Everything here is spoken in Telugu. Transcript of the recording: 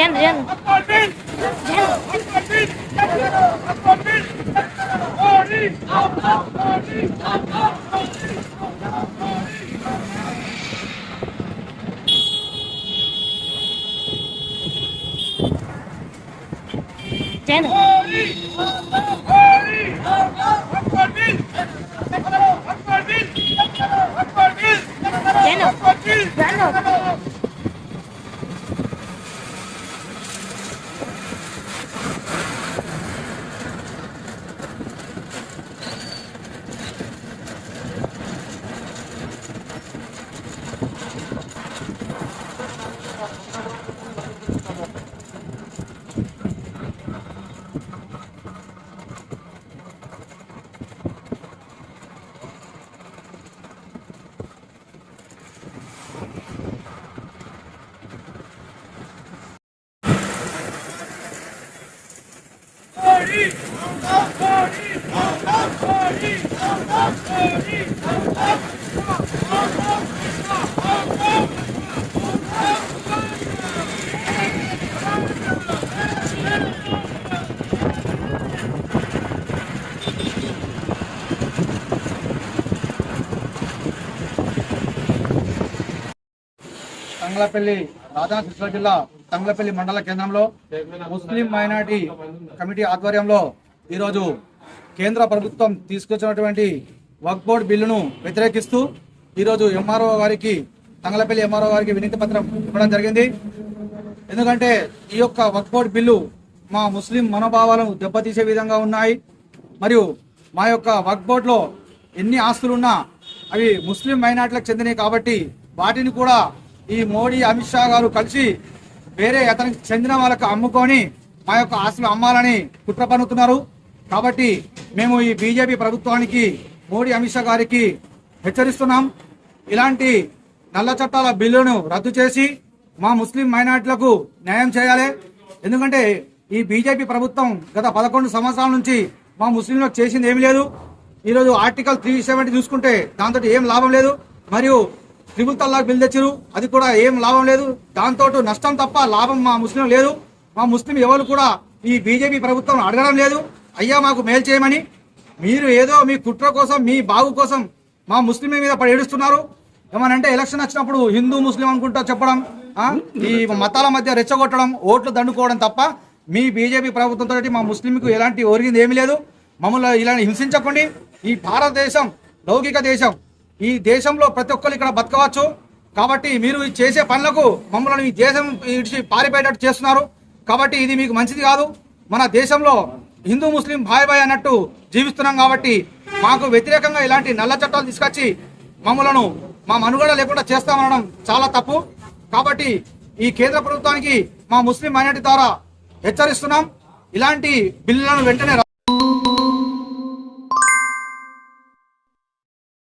Jangan, jangan. Jangan. ਚੈਨ ਹੋਰੀ ਹੋਰੀ ਹੋਰੀ ਹੋਰੀ తంగలపల్లి రాజాకృష్ణ జిల్లా తంగలపల్లి మండల కేంద్రంలో ముస్లిం మైనార్టీ కమిటీ ఆధ్వర్యంలో ఈరోజు కేంద్ర ప్రభుత్వం తీసుకొచ్చినటువంటి వక్ బోర్డు బిల్లును వ్యతిరేకిస్తూ ఈరోజు ఎంఆర్ఓ వారికి తంగలపల్లి ఎంఆర్ఓ వారికి వినతి పత్రం ఇవ్వడం జరిగింది. ఎందుకంటే ఈ యొక్క వక్ బోర్డు బిల్లు మా ముస్లిం మనోభావాలను దెబ్బతీసే విధంగా ఉన్నాయి. మరియు మా యొక్క వక్ బోర్డులో ఎన్ని ఆస్తులున్నా అవి ముస్లిం మైనార్టీలకు చెందినవి కాబట్టి వాటిని కూడా ఈ మోడీ అమిత్ షా గారు కలిసి వేరే అతనికి చెందిన వాళ్ళకు అమ్ముకొని మా యొక్క ఆస్తులు అమ్మాలని కుట్ర పన్నుతున్నారు. కాబట్టి మేము ఈ బీజేపీ ప్రభుత్వానికి మోడీ అమిత్ షా గారికి హెచ్చరిస్తున్నాం. ఇలాంటి నల్ల చట్టాల బిల్లును రద్దు చేసి మా ముస్లిం మైనార్టీలకు న్యాయం చేయాలి. ఎందుకంటే ఈ బీజేపీ ప్రభుత్వం గత పదకొండు సంవత్సరాల నుంచి మా ముస్లింలకు చేసింది ఏమీ లేదు. ఈరోజు ఆర్టికల్ త్రీ సెవెంటీ చూసుకుంటే దాంతో ఏం లాభం లేదు. మరియు త్రిబుల్ తల్లాక్ బిల్ తెచ్చారు అది కూడా ఏం లాభం లేదు. దాంతో నష్టం తప్ప లాభం మా ముస్లిం లేదు. మా ముస్లిం ఎవరు కూడా ఈ బీజేపీ ప్రభుత్వం అడగడం లేదు. అయ్యా మాకు మేలు చేయమని మీరు ఏదో మీ కుట్ర కోసం మీ బాగు కోసం మా ముస్లిం మీద పడి ఏడుస్తున్నారు. ఏమనంటే ఎలక్షన్ వచ్చినప్పుడు హిందూ ముస్లిం అనుకుంటా చెప్పడం ఈ మతాల మధ్య రెచ్చగొట్టడం ఓట్లు దండుకోవడం తప్ప మీ బీజేపీ ప్రభుత్వంతో మా ముస్లింకు ఎలాంటి ఒరిగింది ఏమీ లేదు. మమ్మల్ని ఇలా హింసించకండి. ఈ భారతదేశం లౌకిక దేశం. ఈ దేశంలో ప్రతి ఒక్కరు ఇక్కడ బతకవచ్చు. కాబట్టి మీరు చేసే పనులకు మమ్మల్ని ఈ దేశం ఇడిచి పారిపోయేటట్టు చేస్తున్నారు. కాబట్టి ఇది మీకు మంచిది కాదు. మన దేశంలో హిందూ ముస్లిం భాయ్ భాయ్ అన్నట్టు జీవిస్తున్నాం కాబట్టి మాకు వ్యతిరేకంగా ఇలాంటి నల్ల చట్టాలు తీసుకొచ్చి మమ్మలను మా మనుగడ లేకుండా చేస్తామనడం చాలా తప్పు. కాబట్టి ఈ కేంద్ర ప్రభుత్వానికి మా ముస్లిం మైనార్టీ ద్వారా హెచ్చరిస్తున్నాం. ఇలాంటి బిల్లులను వెంటనే